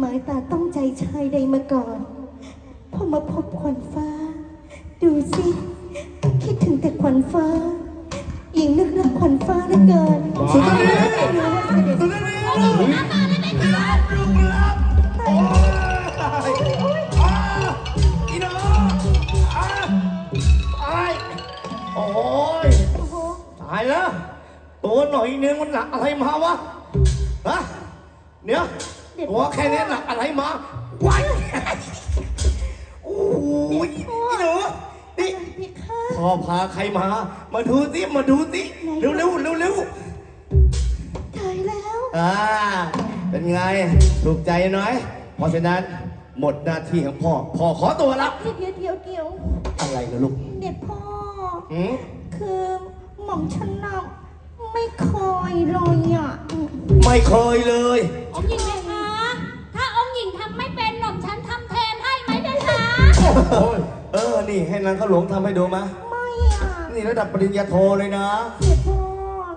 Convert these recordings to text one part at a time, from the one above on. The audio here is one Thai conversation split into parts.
หมายตาต้องใจชายใดมาก่อน พอมาพบขวัญฟ้า ดูสิ คิดถึงแต่ขวัญฟ้า หญิงนึกรักขวัญฟ้าเหลือเกินสุดท้ายก็รู้ว่าเสด็จลุงรับลุงรับโอ้ยอาอีน้องอาตายโอ้ยอ้โหตายแล้วตัวหน่อยนึงมันหนักอะไรมาวะฮะเนี่ย ตัวแค่นี้หนักอะไรมาว้ายโอ้ยอีหนูนี่พี่ข้าพ่อพาใครมา มาดูสิ มาดูสิ เร็วเร็วเร็วเร็วตายแล้วอ่า เป็นไง ถูกใจน้อย เพราะฉะนั้นหมดหน้าที่ของพ่อ พ่อขอตัวละเดี๋ยวเดี๋ยวเดี๋ยวอะไรนะลูกเด็ดพ่อหืมคือหม่อมฉันน่ะไม่เคยเลยอะ ไม่เคยเลยองค์หญิงไหม เออ นี่ให้นางข้าวหลวงทำให้ดูมะไม่อะนี่ระดับปริญญาโทเลยนะเด็ดพ่อ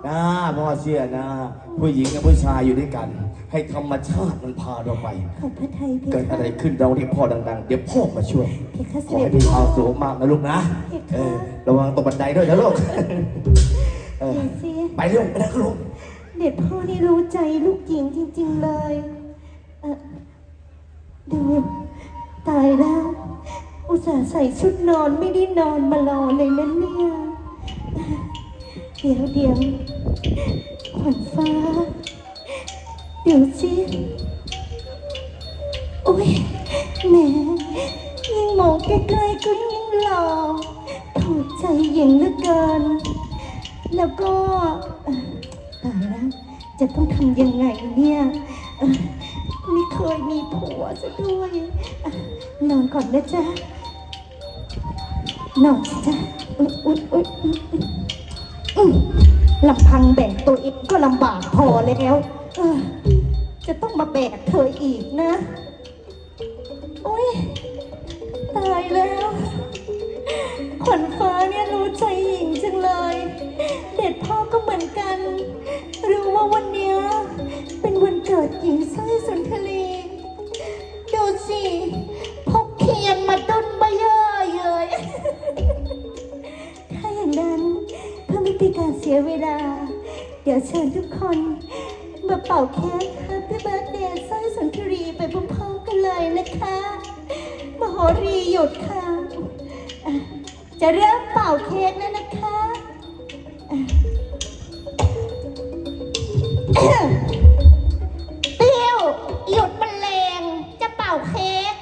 นะพ่อเชื่อนะ ผู้หญิงกับผู้ชายอยู่ด้วยกัน ให้ธรรมชาติมันพาเราไป ขอบพระไทยเพเกิดคะอะไรขึ้นเราเรียกพ่อดังๆ เดี๋ยวพ่อมาช่วย เพคะเสขอด็ให้จมีคพ่อวามสุขมากนะลูกนะเออ ระวังตกบันไดด้วยนะลูก เออ เดี๋ยวสิไปเร็วไปนะลูก เด็ดพ่อนี่รู้ใจลูกหญิงจริง ๆเลย เออดู ตายแล้ว อุตส่าห์ใส่ชุดนอนไม่ได้นอนมารอเลยนะเนี่ยเดี๋ยวเดี๋ยวขวัญฟ้า เดี๋ยวสิโอ้ยแหมยิ่งมองใกล้ๆก็ยิ่งหล่อถูกใจหญิงเหลือเกิน แล้วก็เอ่อตายแล้วจะต้องทำยังไงเนี่ยไม่เคยมีผัวซะด้วยอนอนก่อนนะจ๊ะ นอนสิจ๊ะอุ๊ยอุ๊ยอุ๊ยอุ๊ยอุ๊ยลำพังแบกตัวเองก็ลำบากพอแล้วเออจะต้องมาแบกเธออีกนะโอ๊ยตายแล้วขวัญฟ้าเนี่ยรู้ใจหญิงจังเลย เด็ดพ่อก็เหมือนกัน รู้ว่าวันเนี้ยเป็นวันเกิดหญิงสร้อยสุนทรีดูสิ สียเวลา เดี๋ยวเชิญทุกคน มาเป่าเค้ก Happy Birthday สร้อยสุนทรีไปพร้อมๆกันเลยนะคะ มโหรีหยุดค่ะ จะเริ่มเป่าเค้กแล้วนะคะเตี้ยวหยุดบรรเลงจะเป่าเค้ก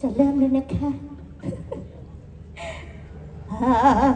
จะเริ่มแล้วนะคะ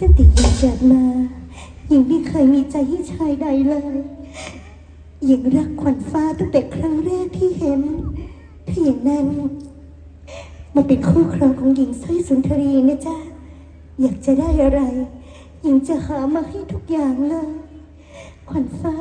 ตั้งแต่หญิงเกิดมาหญิงไม่เคยมีใจให้ชายใดเลยหญิงรักขวัญฟ้าตั้งแต่ครั้งแรกที่เห็นถ้าอย่างนั้นมาเป็นคู่ครองของหญิงสร้อยสุนทรีนะจ๊ะอยากจะได้อะไร หญิงจะหามาให้ทุกอย่างเลย ขวัญฟ้า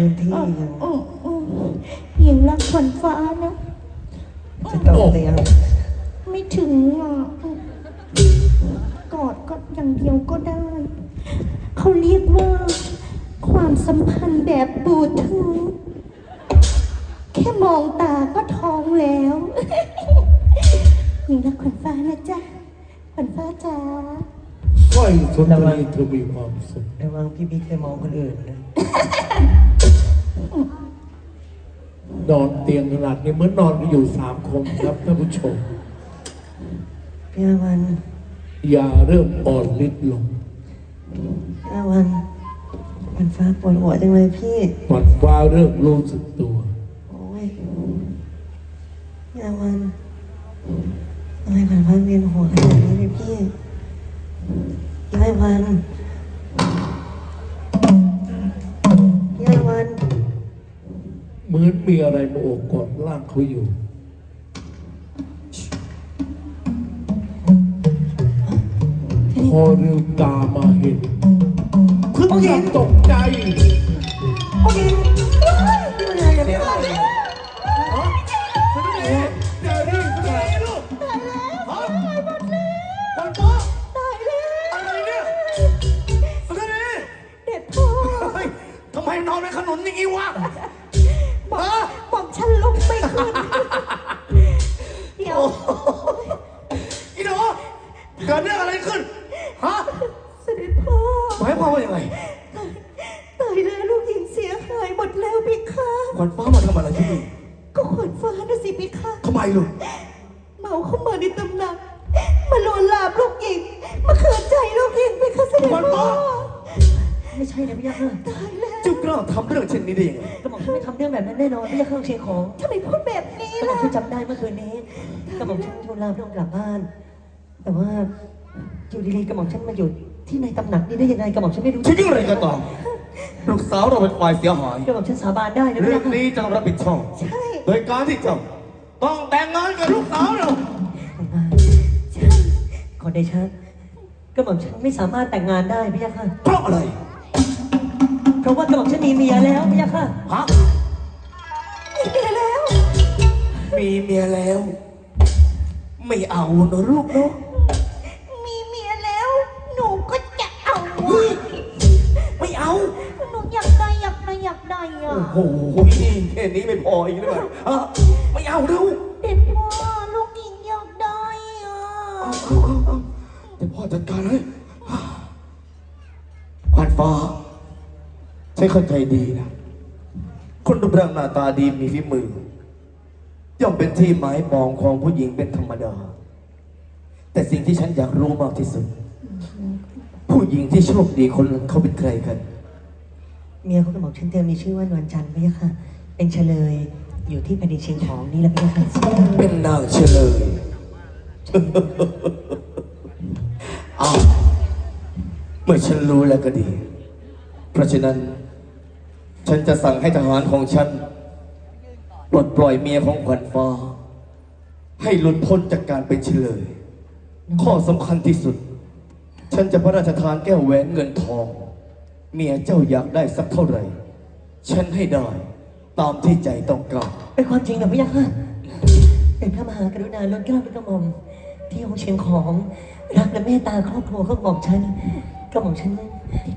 พื้นที่อยู่อืมอืมหญิงรักขวัญฟ้านะ จะตกเตียงไม่ถึงอะอืมกอดก็อย่างเดียวก็ได้ เขาเรียกว่า ความสัมพันธ์แบบบลูทูธแค่มองตาก็ท้องแล้วหญิงรักขวัญฟ้านะจ๊ะขวัญฟ้าจ๋าสร้อยสุนทรีเธอมีความสุข ระวังพี่บิ๊กไปมองคนอื่นนะ นอนเตียงขนาดนี้เหมือนนอนกันอยู่สามคนครับท่านผู้ชมพี่อาวันยาเริ่มอ่อนฤทธิ์ลงอาวันมันฟ้าปวดหัวจังเลยพี่หวัดฟ้าเริ่มรู้สึกตัว โอ้ยพี่อาวันทำไมผ่านฟ้าเวียนหัวขนาดนี้เลยพี่พี่อาวัน มือนมีอะไรมาโอบกอดร่างเขาอยู่ พอลืมตามาเห็นคือยังตกใจโอเคพี่มาเลยเดี๋ยวเสียงอะไรฮะเดี๋ยวนี่เดี๋ยวนี่ลูกฮะวันฟ้าตายแล้วอะไรเนี่ยสุดารีเด็ดพ่อเฮ้ยทำไมนอนเป็นขนุนอย่างงี้วะ ฮะเสด็จพ่อหมายความว่ายังไงตายแล้วลูกหญิงเสียหายหมดแล้วพี่คะขวัญฟ้ามาทำอะไรที่นี่ก็ขวัญฟ้านะสิพี่คะทำไมลูกเมาเข้ามาในตำหนักมาลวนลามลูกหญิง มาขืนใจลูกหญิงพี่คะเสด็จขวัญพ่อฟ้าไม่ใช่นะพี่ยักษ์ค่ะตายแล้วเจ้ากล้าทำเรื่องเช่นนี้ได้ยังไงกระหม่อมฉันไม่ทำเรื่องแบบนั้นแน่นอนพี่ยักษ์เครื่องเชียงของทำไมพูดแบบนี้กระหม่อล่ะมฉันจำได้เมื่อคืนนี้กระหม่อมฉันทูลลาพระองค์กลับบ้าน แต่ว่า อยู่ดีๆกระหม่อมฉันมาอยู่ที่ในตำหนักนี้ได้ยังไงกระหม่อมฉันไม่รู้ที่นี่อะไรก็ตามลูกสาวเราเป็นฝ่ายเสียหาย กระหม่อมฉันสาบานได้นะพี่เรื่อยังกษ์ค่ะนี้จะต้องรับผิดชอบใช่โดยการที่เจ้าต้องแต่งงานกับลูกสาวเราใช่ขอเดชะกระหม่อมฉันไม่สามารถแต่งงานได้พี่ยักษ์ค่ะ เพราะอะไรเพราะว่ากระหม่อมฉันมีเมียแล้วพี่ยักษ์ค่ะ ฮะมีเมียแล้ว มีเมียแล้ว ไม่เอาเนอะลูกเนาะ โอ้โหแค่นี้ไม่พออีกหรือเปล่าฮะไม่เอาเร็วเด็ดพ่อลูกหญิงอยากได้อะเอาเอาเอาเอาเดี๋ยวพ่อจัดการให้ขวัญฟ้าใช้คนใจดีนะ คนรูปร่างหน้าตาดีมีฝีมือ ย่อมเป็นที่หมายมองของผู้หญิงเป็นธรรมดา แต่สิ่งที่ฉันอยากรู้มากที่สุด ผู้หญิงที่โชคดีคนนั้นเขาเป็นใครกัน เมียของกระหม่อมฉันเดิมมีชื่อว่านวลจันทร์พี่ยักษ์ค่ะ เป็นเฉลยอยู่ที่แผ่นดินเชียงของนี่แหละพี่ยักษ์ค่ะเป็นนางเฉลยอ้าวเมื่อฉันรู้แล้วก็ดี เพราะฉะนั้น ฉันจะสั่งให้ทหารของฉันปลดปล่อยเมียของขวัญฟ้า ให้หลุดพ้นจากการเป็นเฉลย ข้อสำคัญที่สุด ฉันจะพระราชทานแก้วแหวนเงินทอง เมียเจ้าอยากได้สักเท่าไหร่ ฉันให้ได้ ตามที่ใจต้องการเป็นความจริงเหรอพี่ยักษ์ค่ะเป็นพระมหากรุณาล้นเกล้าเป็นกระหม่อมที่องค์เชียงของรักและเมตตาครอบครัวของกระหม่อมฉันกระหม่อมฉัน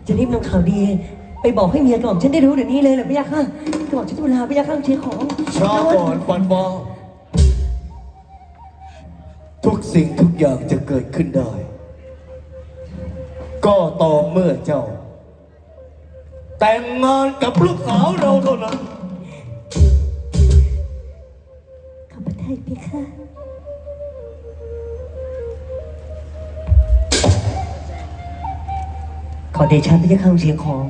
จะรีบนำข่าวดี ไปบอกให้เมียกระหม่อมฉันได้รู้เดี๋ยวนี้เลยเหรอพี่ยักษ์ค่ะกระหม่อมฉันจะเวลาพี่ยักษ์ข้างเชียงของช้าก่อนฟันฟ้าทุกสิ่งทุกอย่างจะเกิดขึ้นได้ ก็ต่อเมื่อเจ้า แต่งงานกับลูกสาวเราเท่านั้น ขอบพระทัยพี่ค่ะขอเดชะพี่ยักษ์ข้างเชียงของ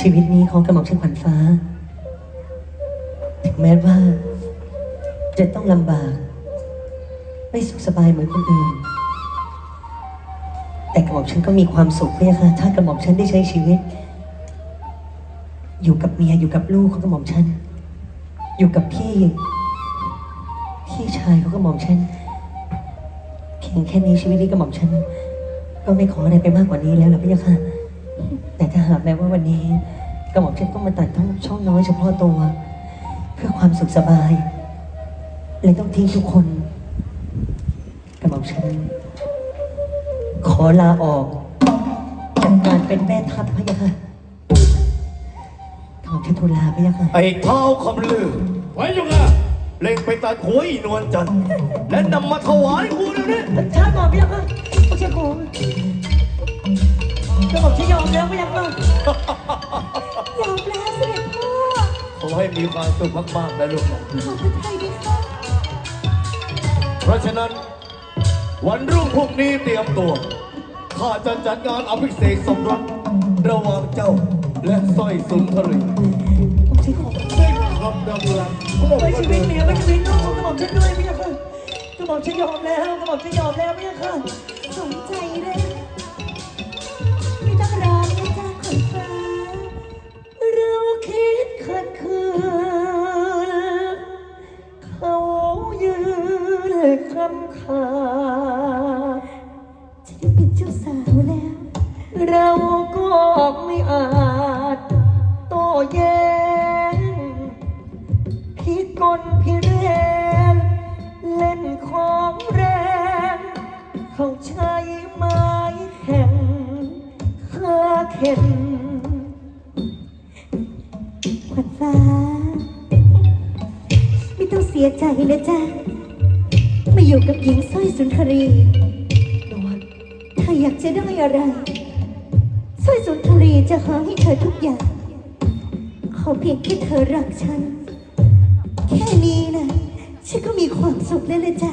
ชีวิตนี้ของกระหม่อมฉันขวัญฟ้า ถึงแม้ว่า จะต้องลำบาก ไม่สุขสบายเหมือนคนอื่น แต่กระหม่อมฉันก็มีความสุขเนี่ยค่ะ ถ้ากระหม่อมฉันได้ใช้ชีวิต อยู่กับเมียอยู่กับลูกของกระหม่อมฉัน อยู่กับพี่ พี่ชายของกระหม่อมฉันเพียงแค่นี้ชีวิตนี้กระหม่อมฉัน ก็ไม่ขออะไรไปมากกว่านี้แล้วหรอกพี่ยะค่ะ แต่ถ้าหากแม้ว่าวันนี้กระหม่อมฉันต้องมาตัดทั้งช่องน้อยเฉพาะตัว เพื่อความสุขสบายเลยต้องทิ้งทุกคนกระหม่อมฉัน ขอลาออกจากการเป็นแม่ทัพพะยะค่ะกระหม่อมฉันทูลลาพะยะค่ะไอ้เท้าคำลือไว้ยังอะเล่งไปตัดหัวอีนวลจันทร์และนำมาถวายกูเดี๋ยวนี้ช้าก่อนพะยะค่ะไม่ใช่ของกระหม่อมฉันยอมแล้วพะยะค่ะยอมแล้วเสด็จพ่อขอให้มีความสุขมากๆนะลูกขอบพระทัยพี่ค่ะเพราะฉะนั้นวันรุ่งพรุ่งนี้เตรียมตัว ข้าจะจัดงานอภิเษกสมรสระหว่างเจ้าและสร้อยสุนทรีผมจะขอได้คำดำรัสก็บอกไว้ว่าชีวิตเมียไว้ชีวิตลูกของกระหม่อมฉันด้วยพี่ค่ะกระหม่อมฉันยอมแล้วกระหม่อมฉันยอมแล้วพี่ค่ะสมใจ เข็นขวัญฟ้า ไม่ต้องเสียใจนะจ๊ะมาอยู่กับหญิงสร้อยสุนทรีนวลถ้าอยากจะได้อะไรสร้อยสุนทรีจะหาให้เธอทุกอย่าง ขอเพียงแค่เธอรักฉัน แค่นี้นะฉันก็มีความสุขแล้วเลยจ้ะ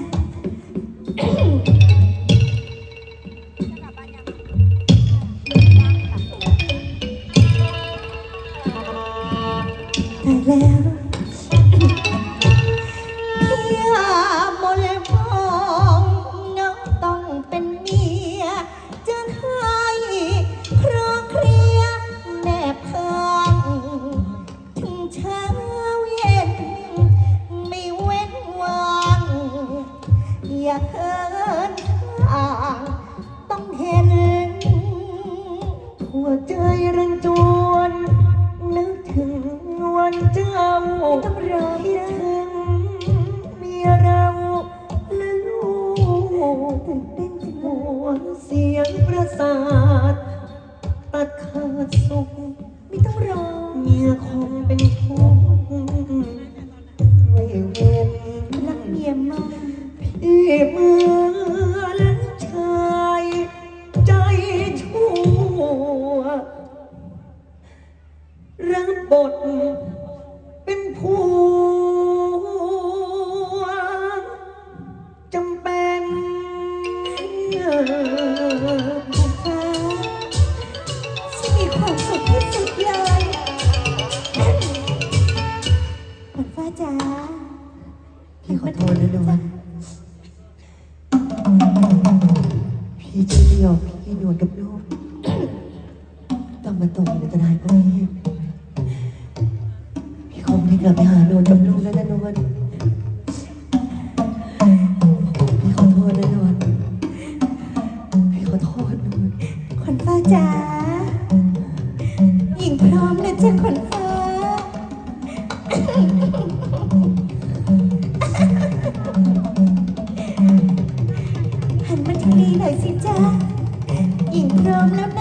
ตื่นเต้นจังเลหัย วเสียงประสาทตัดขาดสุข ไม่ต้องรอเมียคง กลับไปหานวลกับลูกแล้วนะนวลพี่ขอโทษนะนวลพี่ขอโทษนวลขวัญฟ้าจ๋าหญิงพร้อมนะจ๊ะขวัญฟ้า หันมาทางนี้หน่อยสิจ๊ะหญิงพร้อมแล้วนะ